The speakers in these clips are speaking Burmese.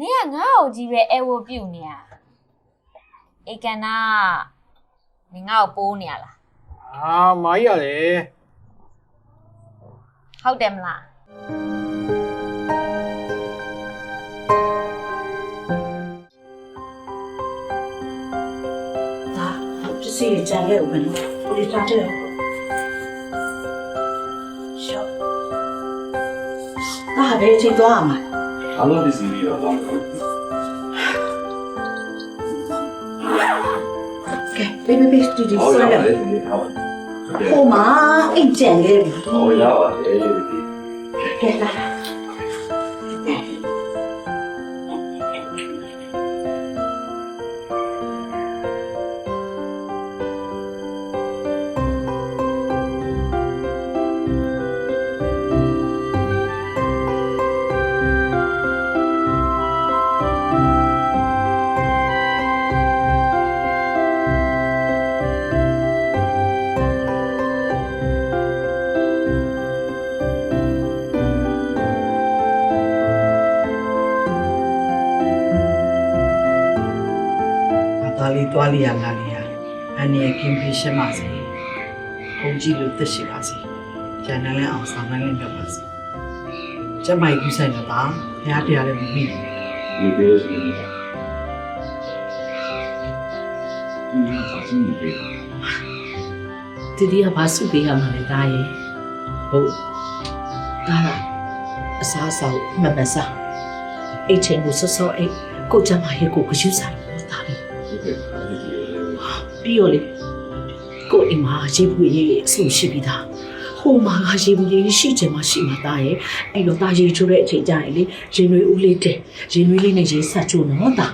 နင်ကငါ့ကိုကြီးပဲအဲဝပြုတ်နေရအေကန်နာနင်ငါ့ကိုပိုးနေရလားအာမာကြီးရတယ်ဟုတ်တယ်မလားဒါပစ္စည်းတွေကြံခဲ့ဦးမယ်နော်ကိုလေးစားတယ်ရှော့ဒါဘယ်အချိန်သွားရမှာ အားလုံးပစ္စည်းတွေတော့တောင်းတယ်ကဲဘေးဘေးဘေးတူတူဟောရစားပါရလေဒီဟောဟိုမှာအိတ်ကြံခဲ့ပြီဟောရပါတယ်ကဲလာ ဒါလေးတွားလေးရလာလေးရအနေကင်းပြီးရှင်းပါစေဘုံကြီးလို့သက်ရှိပါစေကျန်တယ်လည်းအောင်ဆောင်နိုင်လည်းလုပ်ပါစေကျမကြီးကူးဆိုင်တော့ဒါဖရားတရားလည်းမမိဘူးဒီပေးစီဒီမှာစာစင်းနေပြီတတိယဘာစုပေးရမှာလဲဒါရဲ့ဟုတ်ဒါလားအစားအစာကိုမမစားအိတ်ချင်ကိုစောစောအိတ်ကိုကျမရဲ့ကိုကယူဆို ပြီးရောလေကိုအိမ်မှာရေဘူးရေးအဆူရှိပြီးသားဟိုမှာကရေဘူးရေးရှိချင်မှရှိမှာဒါရဲ့အဲ့တော့ဒါရေချိုးတဲ့အချိန်ကျရင်လေရင်တွေဦးလေးတဲ့ရင်တွေလေးနဲ့ရေဆက်ချိုးနော်ဒါ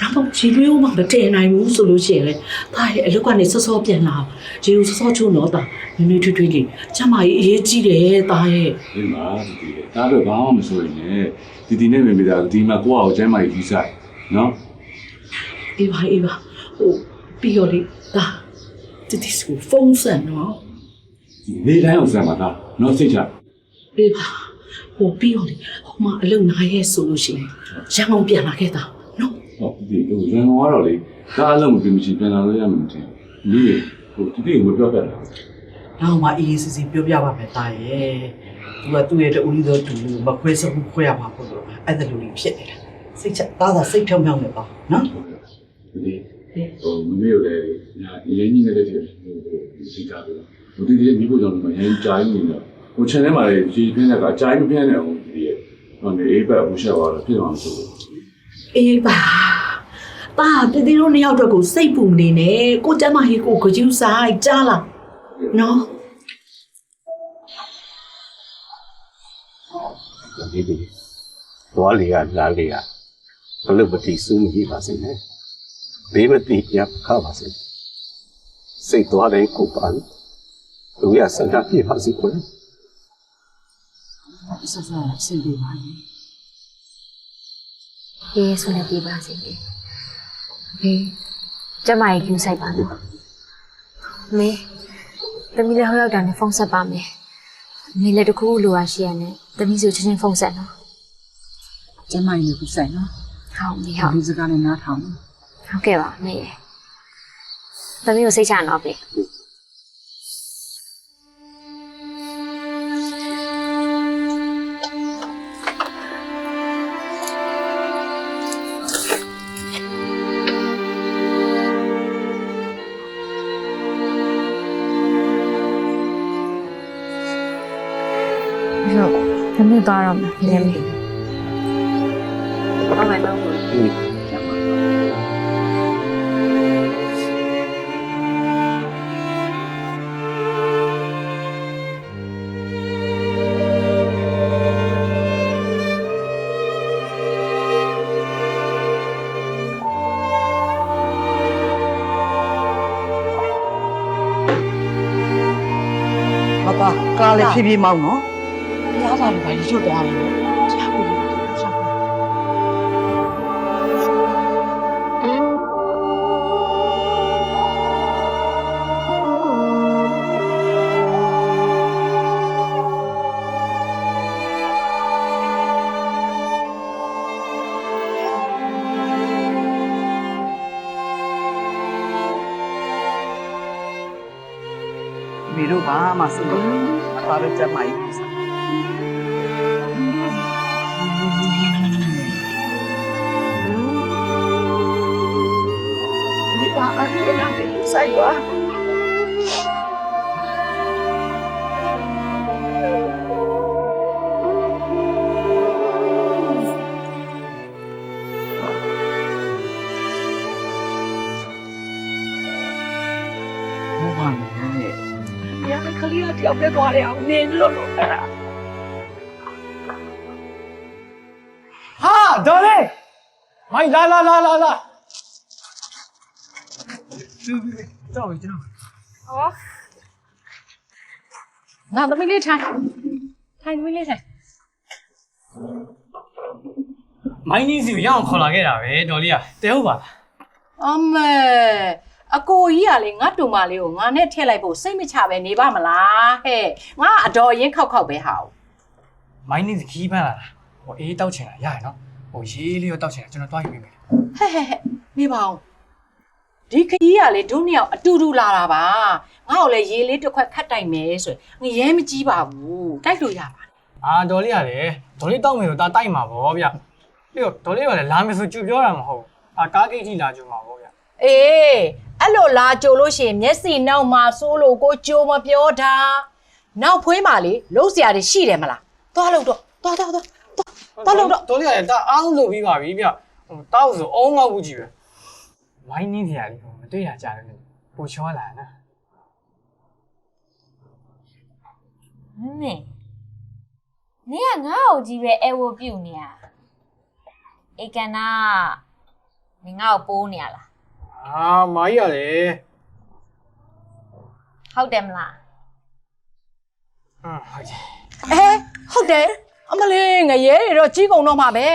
ဒါမှမဟုတ်ရေတွေဦးမှမတည်နိုင်ဘူးဆိုလို့ရှိရင်လေဒါရဲ့အလုတ်ကနေစောစောပြန်လာရေကိုစောစောချိုးနော်ဒါနွေ့နွေ့ထွေးထွေးလေးကျမကြီးအရေးကြီးတယ်ဒါရဲ့ဒီမှာဒီဒါတော့ဘာမှမဆိုရင်လည်းဒီဒီနဲ့မိမိသားဒီမှာကိုယ့်အောင်ကျမ်းမာရေးကြီးဆိုင်နော်အေးပါအေးပါဟို ပြီးရောလေဒါဒီဒီစကိုဖုန်းဆက်နော်ဒီတိုင်းအောင်စမ်းပါသားနော်စိတ်ချပေးပါဟိုပြီးတော့လေဟိုမှာအလုံနာရဲဆိုလို့ရှိရင်ရန်ကုန်ပြန်လာခဲ့တာနော်ဟုတ်ဒီဟိုရန်ကုန်ကတော့လေဒါအလုံးမပြမရှိပြန်လာလို့ရမှာမထင်ဘူးဒီဟိုဒီဒီမပြောပြတာနောက်မှအေးအေးစီစီပြောပြပါမယ်တာရဲ့သူကသူ့ရဲ့တူလီတော့တူလို့မခွဲစဘူးခွဲရမှာပေါ့လို့အဲ့ဒါလိုလေးဖြစ်နေတာစိတ်ချက်သားသာစိတ်ဖြောင်းဖြောင်းနေပါနော်ဒီ ဟိုမမေကိုလည်းညာရင်းကြီးနေတဲ့တည်းဟိုစိတ်ထားပြီးဟိုဒီဒီမိဖို့ကြောင့်ဒီမှာရင်းကြိုင်းနေတော့ဟို channel မှာလေဒီပြင်းတဲ့ကအကြိုင်းမပြင်းတဲ့ဟိုဒီရဲ့ဟိုနေအေးပတ်ဘူးရှောက်သွားတော့ဖြစ်သွားမှာဆိုလို့အေးပါပါတတိတို့နှစ်ယောက်အတွက်ကိုစိတ်ပူနေနဲ့ကိုကျမဟေကိုကိုကျူးဆိုင်ကြားလားနော်ဒီဒီသွားလေကလာလေကဘလို့မတိစူးမကြီးပါစေနဲ့ ဘေးမတိရခါပါစေစိတ်သွားတယ်ကိုပါလူရဆန္ဒပြပါစေကွယ်ဆက်ဆက်ဆင်ပြေပါလေအေးဆိုနေပြပါစေလေအေးကျမကြီးကျူးဆိုင်ပါနော်မေတမီးလည်းဟောရောက်တာနဲ့ဖုန်းဆက်ပါမယ်မေလည်းတကူလိုရရှိရနဲ့တမီးဆိုချင်းချင်းဖုန်းဆက်နော်ကျမကြီးကိုဆိုင်နော်ဟုတ်မေဟုတ်ဒီစကားနဲ့နားထောင် ဟုတ်ကဲ့ပါမေရဲ့တမီးကိုစိတ်ချနော်ပြေဟုတ်သမီးသွားတော့မယ်နည်းနည်း ကားလည်းဖြည်းဖြည်းမောင်းနော်ရားစာတွေပါရွတ်သွားတယ်နော် တို့ဘာမှစိတ်မပူအသား ကလေးကတယောက်ပဲသွားတယ်အောင်နင်းလို့လို့အဲ့ဒါဟာဒေါ်လေးမိုင်းလာလာလာလာလာတော့ကျွန်တော်ငါသမီးလေးထိုင်ထိုင်သမီးလေးထိုင်မိုင်းကြီးစီကိုရအောင်ခေါ်လာခဲ့တာပဲဒေါ်လေးကတဲဟုတ်ပါလားအမေ အကိုကြီးကလေငါတူမလေးကိုငါနဲ့ထည့်လိုက်ဖို့စိတ်မချပဲနေပါမလားဟဲ့ငါအတော်ရင်ခောက်ခောက်ပဲဟာမိုင်းကြီးစီခီးပန်းလာတာဟိုအေးတောက်ချင်တာရရနော်ဟိုရေးလေးရောတောက်ချင်တာကျွန်တော်တွားယူပေးမယ်ဟဲ့ဟဲ့ဟဲ့နေပါဦးဒီခကြီးကလေဒုနှစ်ယောက်အတူတူလာတာပါငါ့ကိုလည်းရေလေးတစ်ခွက်ခတ်တိုက်မယ်ဆိုရင်ငရဲမကြီးပါဘူးတိုက်လို့ရပါအာဒေါ်လေးရတယ်ဒေါ်လေးတောက်မယ်လို့ဒါတိုက်မှာဗောဗျပြီးတော့ဒေါ်လေးကလည်းလာမယ်ဆိုကြူပြောတာမဟုတ်အာကားဂိတ်ကြီးလာကြူမှာဗောဗျအေး အဲ့လိုလာကြိုလို့ရှိရင်မျက်စိနောက်မှာစိုးလို့ကိုကြိုမပြောတာနောက်ဖွေးမှလေလုံးစရာတွေရှိတယ်မလားသွားလို့တော့သွားသွားသွားသွားလို့တော့ဒေါ်လေးရတယ်ဒါအားလုံးလုပ်ပြီးပါပြီဗျဟိုတောက်ဆိုအုံးငေါ့ဘူးကြီးပဲမိုင်းနင်းစရာလေးကိုမတွေ့ရကြတယ်ပူချောလာနော်မမေနင်ကငါ့ကိုကြီးပဲအဲဝပြုတ်နေရအေကန်နာနင်ငါ့ကိုပိုးနေရလား အာမိုင်းရတယ်ဟုတ်တယ်မလားဟမ်ဟုတ်တယ်အဲဟုတ်တယ်အမလေးငရဲတွေတော့ကြီးကုန်တော့မှာပဲ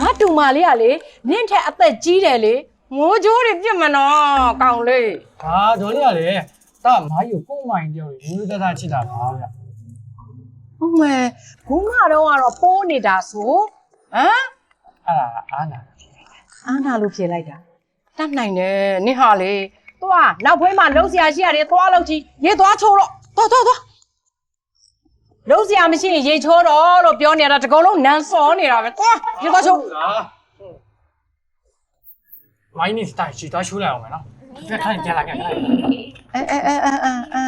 ငါတူမလေးကလေနင့်ထက်အသက်ကြီးတယ်လေငိုးကြိုးတွေပြစ်မနော်ကောင်းလေးဟာဒေါ်လေးရတယ်ဒါမိုင်းကိုကိုယ်မိုင်းတယောက်ယူတတ်တာချစ်တာပါဗျဟုတ်မယ်ဘုမတော့ကတော့ပိုးနေတာဆိုဟမ်အဲ့ဒါအားနာအားနာလို့ဖြေလိုက်တာ တတ်နိုင်တယ်နင့်ဟာလေသွားနောက်ဖွေးမှာလုံးစရာရှိရတယ်သွားလို့ကြီးရေသွားချိုးတော့သွားသွားသွားလုံးစရာမရှိရင်ရေချိုးတော့လို့ပြောနေတာတကုံလုံးနန်းစောနေတာပဲသွားရေသွားချိုးလားမိုင်းနင်းစတိုင်ချီတော့ချိုးလိုက်အောင်မယ်နော်ပြတ်ခိုင်းပြန်လာပြန်လာအဲအဲအဲအဲအဲ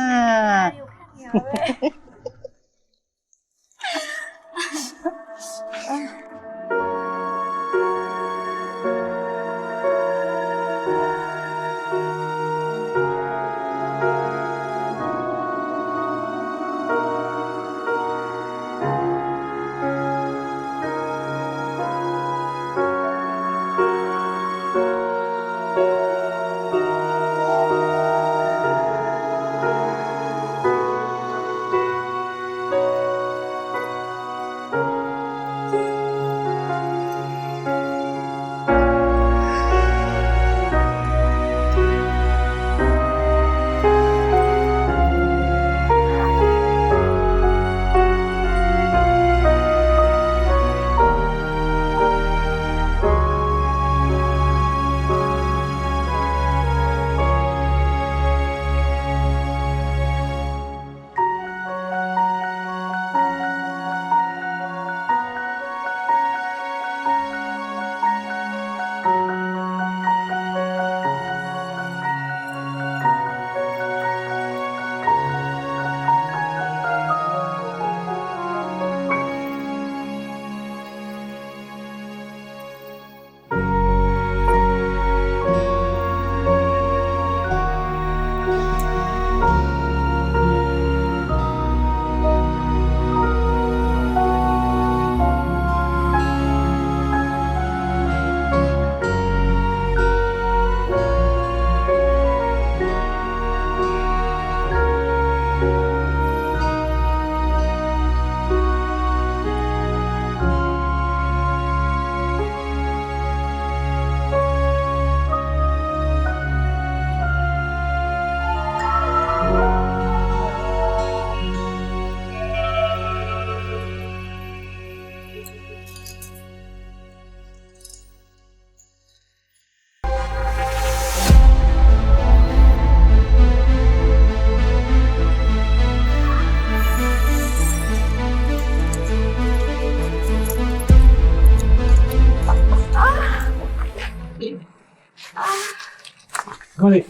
လေး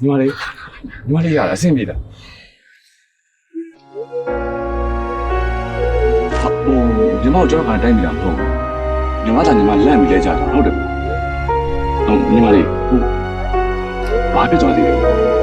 ညီမလေးညီမလေးရတာအဆင်ပြေတာဟိုညီမကိုကျွန်တော်ကတိုင်းမိတာမဟုတ်ဘူးညီမကညီမလန့်ပြီးလဲကြတာဟုတ်တယ်ဟုတ်ညီမလေးဟိုဘာဖြစ်သွားသေးလဲ